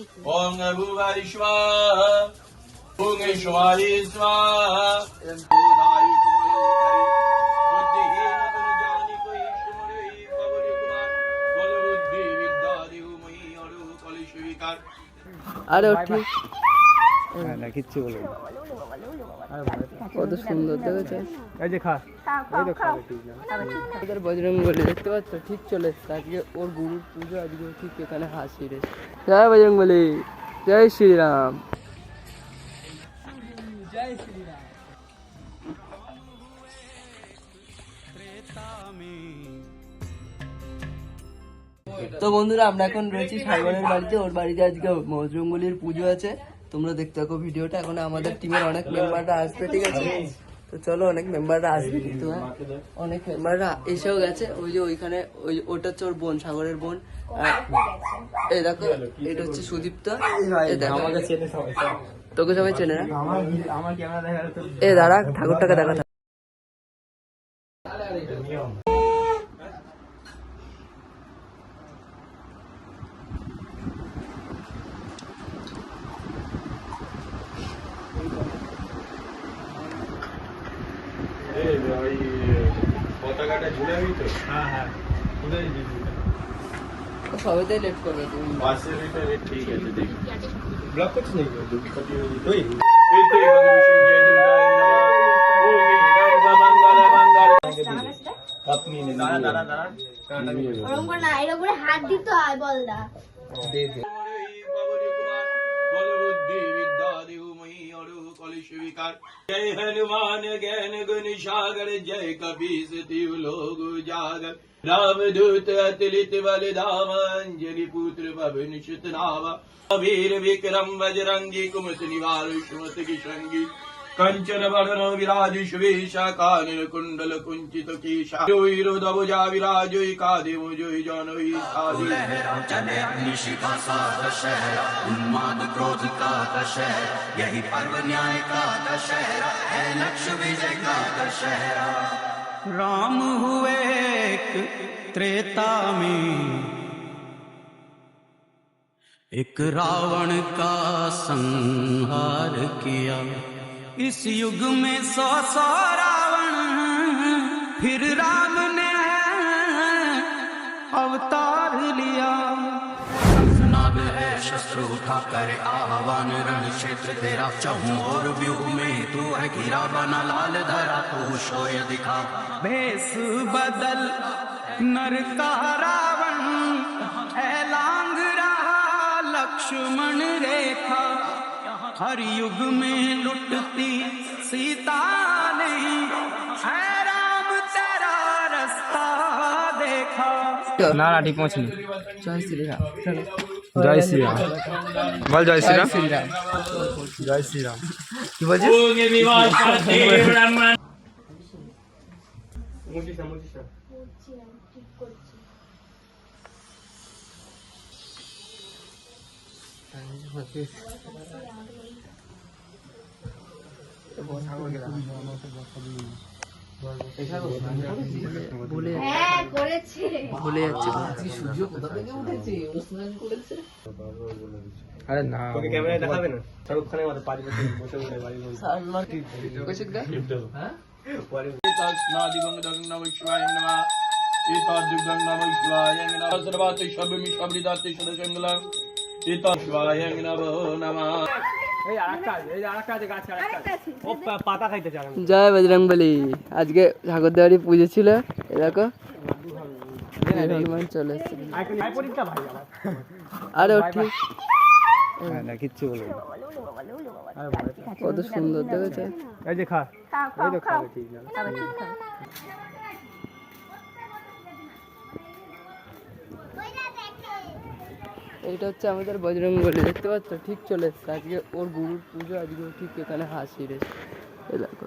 ओम भूवाय स्वाहा ओम ईश्वराय स्वाहा बुधाय बुद्धिहीन तनु जानि को ईश्वरे पवनि कुमार बल बुद्धि विद्या देव मही अरु कलिश विकार আরে ঠিক হ্যাঁ না কিচ্ছু বলব কত সুন্দর দেখেছে? এই যে খা। এই তো ঠিক না বজরং বলি দেখতে পাচ্ছ? ঠিক চলে এসছে। আজকে ওর গুরুর পুজো আজকে ঠিক এখানে হাসির এসছে জয় বজরং বলি জয় শ্রীরাম। জয় শ্রীরাম। তো বন্ধুরা আমরা এখন রয়েছি সাইবানের বাড়িতে। ওর বাড়িতে আজকে মজরঙ্গলির পুজো আছে। তোমরা দেখতে থাকো ভিডিওটা এখন আমাদের টিমের অনেক মেম্বাররা আসবে ঠিক আছে? তো চলো অনেক মেম্বাররা আসবে কিন্তু হ্যাঁ? অনেক মেম্বাররা এসেও গেছে ওই যে ওইখানে ওই ওটা হচ্ছে ওর বোন সাগরের বোন। আর এই দেখো এটা হচ্ছে সুদীপ্ত। তোকে সবাই চেনে না? আমার আমার ক্যামেরা দেখালে তো এ দাঁড়া ঠাকুরটাকে দেখা নিয়ম এই ওই পতাকাটা ঝুলে তো? হ্যাঁ হ্যাঁ ওদের সবাইতেই লেট করবে তুমি। পাশের এটা ঠিক আছে দেখি। ব্লক করছিস নাকি? ওম সর্বমঙ্গল মঙ্গল আপনি দাঁড়া দাঁড়া দাঁড়া। ওরকম করে না এরকম করে হাত দিতে হয় বলদা দে। দে जय हनुमान ज्ञान गुण सागर, जय कपीस तिहु लोग जागर। राम दूत, अतुलित बल धाम अंजलि पुत्र भवन सुत नाम विक्रम, बजरंगी, कुमत निवार, सुमत की संगी कंचन वरण विराज सुवेशा कानन कुंडल कुंचित केशा। जोई रुदबुजा विराजोई कादिम जोई जनोई साधि। चले अग्निशिखा सादृश है उन्माद क्रोध का दशहरा यही पर्व न्याय का दशहरा है लक्ष्य विजय का दशहरा राम हुए एक त्रेता में। एक रावण का संहार किया। इस युग में सौ सौ रावण फिर राम ने अवतार लिया। नाग है शस्त्र उठा कर आह्वान रण क्षेत्र तेरा चहु और व्यूह में तू है घिरा बना लाल धरा तू शोय दिखा। भेष बदल नर का रावण है लांग रहा लक्ष्मण रेखा। हर युग में लुटती सीता नहीं है राम तेरा रास्ता देखा না না ঠিক পৌঁছিনি জয় শ্রীরাম জয় শ্রীরাম বল জয় জয় শ্রীরাম শ্রীরাম জয় শ্রীরাম কি বলছিস ओगे निवास আরে না ক্যামেরায় দেখাবে না? শাহরুখ খানের মতো পাঁচ বছর বসে বসে বাড়ি বসে। সালমান কৌশিক দা জয় বজরং বলি আজকে ঠাকুর দেওয়ারি পুজো ছিল এরকম চলে ঠিক কত সুন্দর দেখেছে? এইটা হচ্ছে আমাদের বজরং বলি দেখতে পাচ্ছ? ঠিক চলে এসছে। আজকে ওর গুরুর পুজো আজকে ঠিক এখানে হাসি এ দেখো।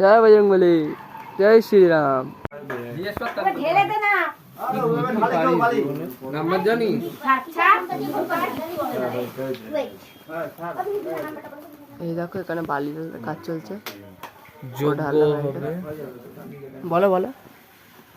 জয় বজরং বলি জয় শ্রীরাম। নাম্বার জানি? এই দেখো এখানে বালির কাজ চলছে। বলো বলো।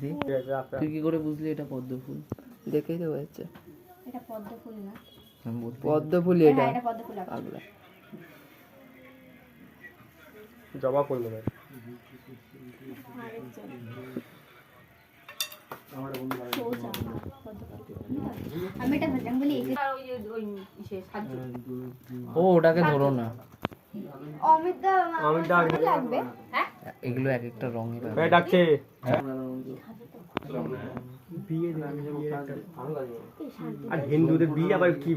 কি করে বুঝলি এটা পদ্ম ফুল? দেখেই তো যাচ্ছে এটা পদ্ম ফুল না? পদ্ম ফুল এটা? পদ্ম ফুল আছে। জবা ফুল মনে হয়। সাজু। ও ওটাকে ধরো না। অমিত দা অমিত দা লাগবে। হ্যাঁ? এগুলো এক একটা রঙে হ্যাঁ, ডাকছে। হ্যাঁ। আর হিন্দুদের বিয়ে আবার কি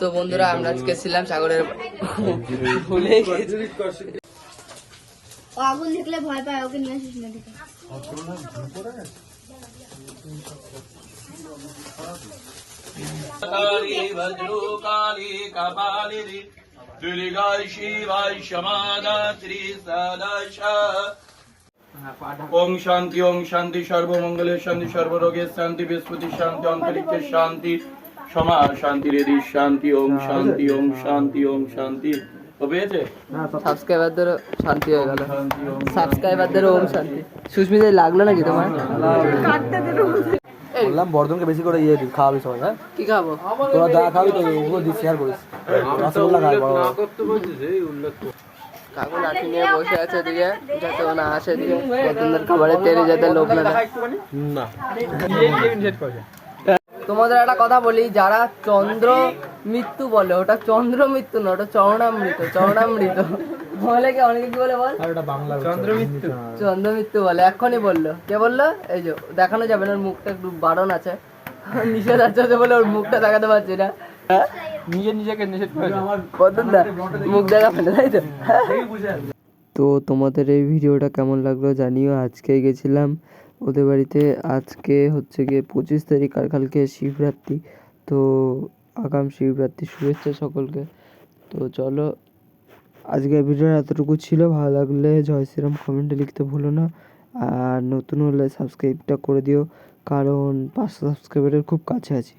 তো বন্ধুরা আমরা আজকে ছিলাম সাগরের আগুন দেখলে ভয় পায় ওকে নিয়ে আসিস না কালী ভদ্রকালী ওম শান্তি ওম শান্তি সর্বমঙ্গলের শান্তি সর্বরোগের শান্তি বৃহস্পতির শান্তি অন্তরিক্ষের শান্তি সমা শান্তি রেদি শান্তি ওম শান্তি ওম শান্তি ওম শান্তি সাবস্ক্রাইবারদের শান্তি হয়ে গেল। সাবস্ক্রাইবারদের ওম শান্তি। সুস্মিতা লাগল নাকি তোমার? বললাম বর্ধনকে বেশি করে ইয়ে দিই খাওয়াবি সবাই হ্যাঁ? কি খাব? তোরা যা খাবি তো ওগুলো দিস শেয়ার করিস রসগোল্লা খাবি বড় বড়। কাকু লাঠি নিয়ে বসে আছে এদিকে যাতে ও না আসে এদিকে। বদনদের খাবারের তেলে যাতে লোভ না দেয়। তোমাদের একটা কথা বলি যারা চন্দ্র মৃত্যু বলে ওটা চন্দ্র মৃত্যু না ওটা চরণামৃত চরণামৃত। বলে কি অনেকে কি বলে বল? চন্দ্র মৃত্যু চন্দ্র মৃত্যু বলে এক্ষুনি বলল। কে বলল? এই যে দেখানো যাবে না ওর মুখটা একটু বারণ আছে। নিষেধ আছে বলে ওর মুখটা দেখাতে পারছি না। হ্যাঁ? নিজে নিজেকে নিষেধ করে দা মুখ দেখা ফেলে তাই তো? তো তোমাদের এই ভিডিওটা কেমন লাগল জানিও আজকে গেছিলাম ওদের বাড়িতে। আজকে হচ্ছে গিয়ে পঁচিশ তারিখ আর কালকে শিবরাত্রি। তো আগাম শিবরাত্রি শুভেচ্ছা সকলকে। তো চলো আজকের ভিডিও এতটুকু ছিল। ভালো লাগলে জয় শ্রীরাম কমেন্টে লিখতে ভুলো না। আর নতুন হলে সাবস্ক্রাইবটা করে দিও। কারণ পাঁচশো সাবস্ক্রাইবারের খুব কাছে আছি।